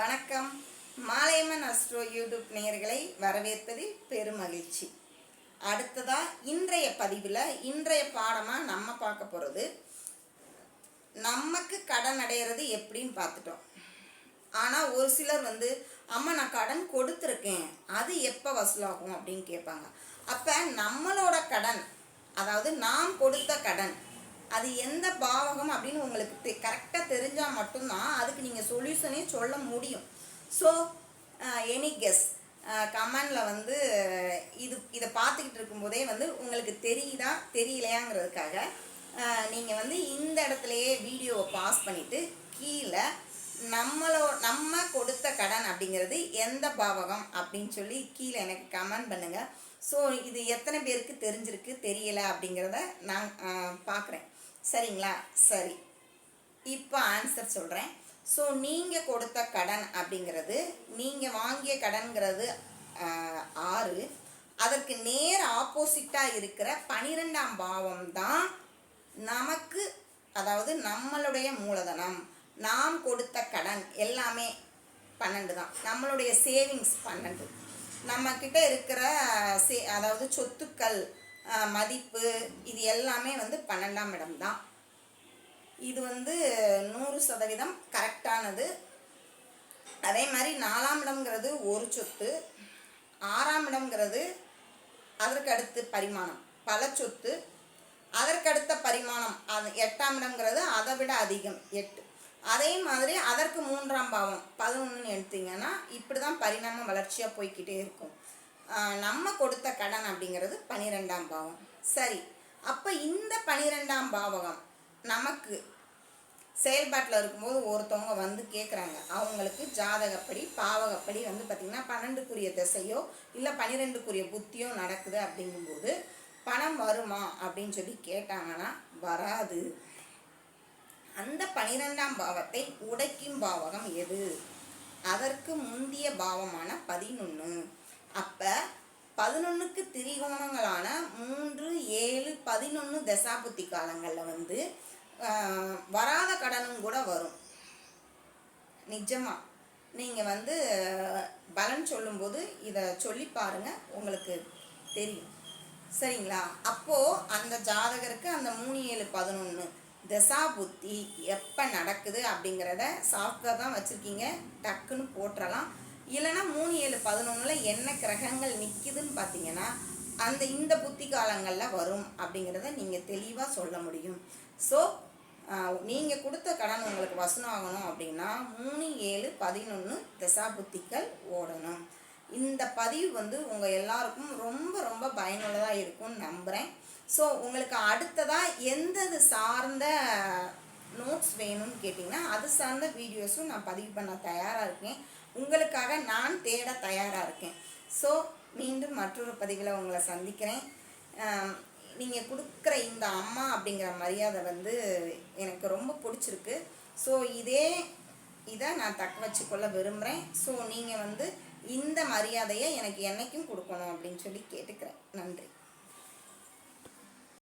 வணக்கம். Malaiyamman astro YouTube நேயர்களை வரவேற்பதில் பெருமகிழ்ச்சி. அடுத்ததாக இன்றைய பதிவில் இன்றைய பாடமாக நம்ம பார்க்க போகிறது நமக்கு கடன் அடையிறது எப்படின்னு பார்த்துட்டோம். ஆனால் ஒரு சிலர் வந்து அம்மா நான் கடன் கொடுத்துருக்கேன். அது எப்போ வசூலாகும்? அப்படின்னு கேட்பாங்க. அப்போ நம்மளோட கடன் அதாவது நாம் கொடுத்த கடன் அது எந்த பாவகம் அப்படின்னு உங்களுக்கு தெ கரெக்டாக தெரிஞ்சால் மட்டும்தான் அதுக்கு நீங்கள் சொல்யூஷனே சொல்ல முடியும். ஸோ எனி கெஸ் கமெண்டில் வந்து இது இதை பார்த்துக்கிட்டு இருக்கும்போதே வந்து உங்களுக்கு தெரியுதா தெரியலையாங்கிறதுக்காக நீங்கள் வந்து இந்த இடத்துலையே வீடியோவை பாஸ் பண்ணிவிட்டு கீழே நம்மளோ நம்ம கொடுத்த கடன் அப்படிங்கிறது எந்த பாவகம் அப்படின்னு சொல்லி கீழே எனக்கு கமெண்ட் பண்ணுங்கள் ஸோ இது எத்தனை பேருக்கு தெரிஞ்சிருக்கு தெரியல அப்படிங்கிறத நான் பார்க்குறேன். சரிங்களா? சரி. இப்போ ஆன்சர் சொல்கிறேன் ஸோ நீங்கள் கொடுத்த கடன் அப்படிங்கிறது நீங்கள் வாங்கிய கடன்கிறது ஆறு. அதற்கு நேர் ஆப்போசிட்டாக இருக்கிற பனிரெண்டாம் பாவம் தான் நமக்கு அதாவது நம்மளுடைய மூலதனம். நாம் கொடுத்த கடன் எல்லாமே பன்னெண்டு தான். நம்மளுடைய சேவிங்ஸ் பன்னெண்டு. நம்ம கிட்ட இருக்கிற சே அதாவது சொத்துக்கள் மதிப்பு இது எல்லாமே வந்து பன்னெண்டாம் இடம் தான். இது வந்து நூறு சதவீதம் கரெக்டானது அதே மாதிரி நாலாம் இடம்ங்கிறது ஒரு சொத்து ஆறாம் இடம்ங்கிறது அதற்கடுத்து பரிமாணம் பல சொத்து. அதற்கடுத்த பரிமாணம் அது எட்டாம் இடம்ங்கிறது அதை விட அதிகம் எட்டு. அதே மாதிரி அதற்கு மூன்றாம் பாவம் பதினொன்றுன்னு எடுத்தீங்கன்னா இப்படி தான் பரிணாம வளர்ச்சியாக போய்க்கிட்டே இருக்கும். நம்ம கொடுத்த கடன் அப்படிங்கிறது பனிரெண்டாம் பாவம். சரி அப்போ இந்த பனிரெண்டாம் பாவகம் நமக்கு செயல்பாட்டில் இருக்கும்போது ஒருத்தவங்க வந்து கேட்குறாங்க அவங்களுக்கு ஜாதகப்படி பாவகப்படி வந்து பார்த்திங்கன்னா பன்னெண்டுக்குரிய திசையோ இல்லை பன்னிரெண்டுக்குரிய புத்தியோ நடக்குது அப்படிங்கும்போது பணம் வருமா அப்படின்னு சொல்லி கேட்டாங்கன்னா வராது. அந்த பனிரெண்டாம் பாவத்தை உடைக்கும் பாவகம் எது? அதற்கு முந்திய பாவமான பதினொன்று அப்போ பதினொன்றுக்கு திரிகோணங்களான மூன்று ஏழு பதினொன்று தசாபுத்தி காலங்களில் வந்து வராத கடனும் கூட வரும். நிஜமாக நீங்கள் வந்து பலன் சொல்லும்போது இதை சொல்லி பாருங்க உங்களுக்கு தெரியும். சரிங்களா? அப்போது அந்த ஜாதகருக்கு அந்த மூணு ஏழு பதினொன்று தசா புத்தி எப்போ நடக்குது அப்படிங்கிறத சாஃப்ட்வேர் தான் வச்சுருக்கீங்க. டக்குன்னு போட்டுறலாம். இல்லைன்னா மூணு ஏழு பதினொன்றில் என்ன கிரகங்கள் நிற்கிதுன்னு பார்த்தீங்கன்னா அந்த இந்த புத்தி காலங்களில் வரும் அப்படிங்கிறத நீங்கள் தெளிவாக சொல்ல முடியும். ஸோ நீங்கள் கொடுத்த கடன் உங்களுக்கு வசூலாகணும் அப்படின்னா மூணு ஏழு பதினொன்று தசாபுத்திகள் ஓடணும். இந்த பதிவு வந்து உங்கள் எல்லாருக்கும் ரொம்ப ரொம்ப பயனுள்ளதாக இருக்கும்னு நம்புகிறேன் ஸோ உங்களுக்கு அடுத்ததாக எந்தது சார்ந்த நோட்ஸ் வேணும்னு கேட்டிங்கன்னா அது சார்ந்த வீடியோஸும் நான் பதிவு பண்ண தயாராக இருக்கேன். உங்களுக்காக நான் தேட தயாராக இருக்கேன். ஸோ மீண்டும் மற்றொரு பதிவில் உங்களை சந்திக்கிறேன். நீங்கள் கொடுக்குற இந்த அம்மா அப்படிங்கிற மரியாதை வந்து எனக்கு ரொம்ப பிடிச்சிருக்கு. ஸோ இதே இதை நான் தக்க வச்சுக்கொள்ள விரும்புகிறேன் ஸோ நீங்கள் வந்து இந்த மரியாதையை எனக்கு என்னைக்கும் கொடுக்கணும் அப்படின்னு சொல்லி கேட்டுக்கிறேன். நன்றி.